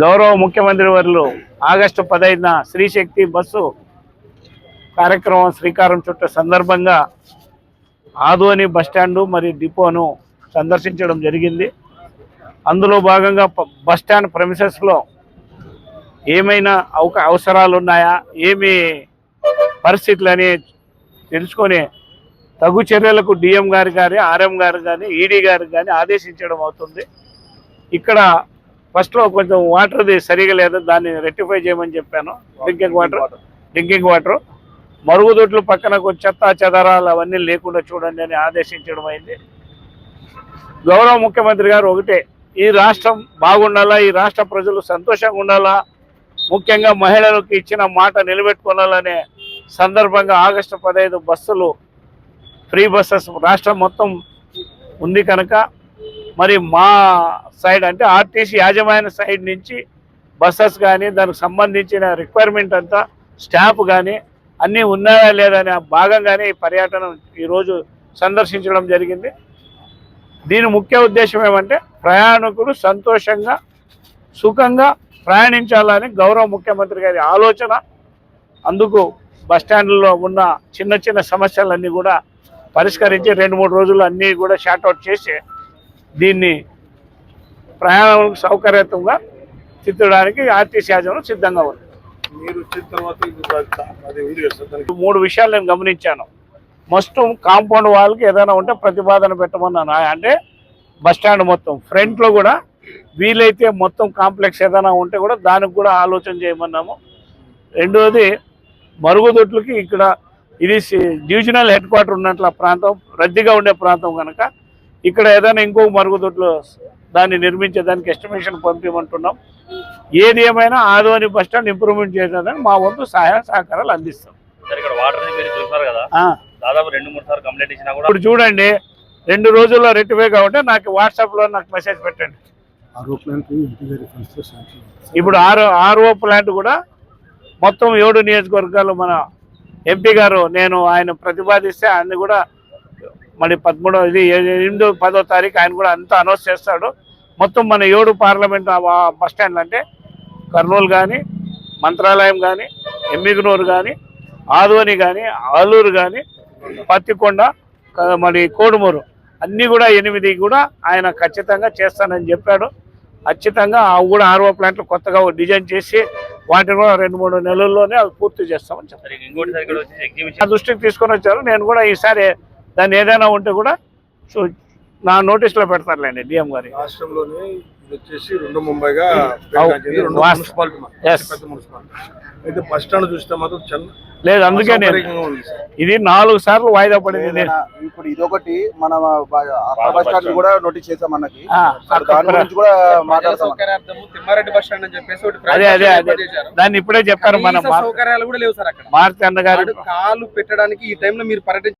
గౌరవ ముఖ్యమంత్రి వర్లు ఆగస్టు పదహైదున శ్రీశక్తి బస్సు కార్యక్రమం శ్రీకారం చుట్ట సందర్భంగా ఆదోని బస్టాండు మరియు డిపోను సందర్శించడం జరిగింది. అందులో భాగంగా బస్టాండ్ ప్రమిసెస్లో ఏమైనా అవక అవసరాలు ఉన్నాయా ఏమి పరిస్థితులని తెలుసుకొని తగు చర్యలకు డిఎం గారు కానీ ఆర్ఎం గారు కానీ ఈడీ గారు కానీ ఆదేశించడం అవుతుంది. ఇక్కడ ఫస్ట్లో కొంచెం వాటర్ది సరిగా లేదు దాన్ని రెక్టిఫై చేయమని చెప్పాను. డ్రింకింగ్ వాటర్ డ్రింకింగ్ వాటర్ మరుగుదొడ్లు పక్కన కొంచెం చెత్త చెదరాలు అవన్నీ లేకుండా చూడండి అని ఆదేశించడం అయింది. గౌరవ ముఖ్యమంత్రి గారు ఒకటే ఈ రాష్ట్రం బాగుండాలా ఈ రాష్ట్ర ప్రజలు సంతోషంగా ఉండాలా ముఖ్యంగా మహిళలకు ఇచ్చిన మాట నిలబెట్టుకోవాలనే సందర్భంగా ఆగస్టు పదహైదు బస్సులు ఫ్రీ బస్సెస్ రాష్ట్రం మొత్తం ఉంది కనుక మరి మా సైడ్ అంటే ఆర్టీసీ యాజమాన్య సైడ్ నుంచి బస్సెస్ కానీ దానికి సంబంధించిన రిక్వైర్మెంట్ అంతా స్టాఫ్ కానీ అన్నీ ఉన్నాయా లేదా అనే భాగంగానే ఈ పర్యటన ఈరోజు సందర్శించడం జరిగింది. దీని ముఖ్య ఉద్దేశం ఏమంటే ప్రయాణికులు సంతోషంగా సుఖంగా ప్రయాణించాలని గౌరవ ముఖ్యమంత్రి గారి ఆలోచన. అందుకు బస్టాండ్లో ఉన్న చిన్న చిన్న సమస్యలన్నీ కూడా పరిష్కరించి రెండు మూడు రోజులు అన్నీ కూడా షార్ట్అవుట్ చేసి దీన్ని ప్రయాణాలకు సౌకర్యతంగా తిట్టడానికి ఆర్టీసీ యాజమాన్యం సిద్ధంగా ఉంది. మూడు విషయాలు నేను గమనించాను. మస్ట్ కాంపౌండ్ వాళ్ళకి ఏదైనా ఉంటే ప్రతిపాదన పెట్టమన్నాను. అంటే బస్ స్టాండ్ మొత్తం. ఫ్రంట్లో కూడా వీలైతే మొత్తం కాంప్లెక్స్ ఏదైనా ఉంటే కూడా దానికి కూడా ఆలోచన చేయమన్నాము. రెండోది మరుగుదొడ్లకి ఇక్కడ ఇది డివిజనల్ హెడ్ క్వార్టర్ ఉన్నట్ల ప్రాంతం రద్దీగా ఉండే ప్రాంతం కనుక ఇక్కడ ఏదైనా ఇంకో మరుగుదొడ్లు దాన్ని నిర్మించేదానికి ఎస్టిమేషన్ పంపించమంటున్నాం ఏది ఏమైనా ఆదోని బస్ స్టాండ్ ఇంప్రూవ్మెంట్ చేసేదానికి మా వంతు సహాయ సహకారాలు అందిస్తాం. సార్ ఇక్కడ వాటర్ని మీరు చూసారు కదా? ఆ, దాదాపు రెండు మూడు సార్లు కంప్లైంట్ ఇచ్చినా కూడా ఇప్పుడు చూడండి రెండు రోజుల్లో రెట్టిఫై కాబట్టి నాకు వాట్సాప్లో నాకు మెసేజ్ పెట్టండి. ఇప్పుడు ఆర్ఓ ఆర్ఓ ప్లాంట్ కూడా మొత్తం ఏడు నియోజకవర్గాలు మన ఎంపీ గారు నేను ఆయన ప్రతిపాదిస్తే ఆయన కూడా మరి పదమూడో ఇది ఎనిమిదో పదో తారీఖు ఆయన కూడా అంతా అనౌన్స్ చేస్తాడు. మొత్తం మన ఏడు పార్లమెంట్ బస్ స్టాండ్లు అంటే కర్నూలు కానీ మంత్రాలయం కానీ ఎమ్మిగనూరు కానీ ఆదోని కానీ ఆలూరు కానీ పత్తికొండ మరి కోడుమూరు అన్నీ కూడా ఎనిమిది కూడా ఆయన ఖచ్చితంగా చేస్తానని చెప్పాడు. ఖచ్చితంగా అవి కూడా ఆర్ఓ ప్లాంట్లు కొత్తగా డిజైన్ చేసి వాటిని కూడా రెండు మూడు నెలల్లోనే అవి పూర్తి చేస్తామని చెప్పారు. దృష్టికి తీసుకొని వచ్చారు. నేను కూడా ఈసారి దాన్ని ఏదైనా ఉంటే కూడా నా నోటీస్లో పెడతారులేండి డిఎం గారి. రాష్ట్రంలోనే వచ్చేసి రెండు ముంబైగా అయితే బస్ స్టాండ్ చూస్తే మాత్రం లేదు అందుకే. ఇది నాలుగు సార్లు వాయిదా పడింది ఇప్పుడు ఇదొకటి మన బస్ స్టాండ్ కూడా నోటీస్ చేసాం మనకి. కూడా. తిమ్మారెడ్డి బస్ స్టాండ్ అని చెప్పేసి అదే అదే అదే. దాన్ని ఇప్పుడే చెప్పారు మన సౌకర్యాలు కూడా లేవు సార్ అక్కడ. మారుతి అన్నగారు కాలు పెట్టడానికి ఈ టైంలో మీరు పర్యటన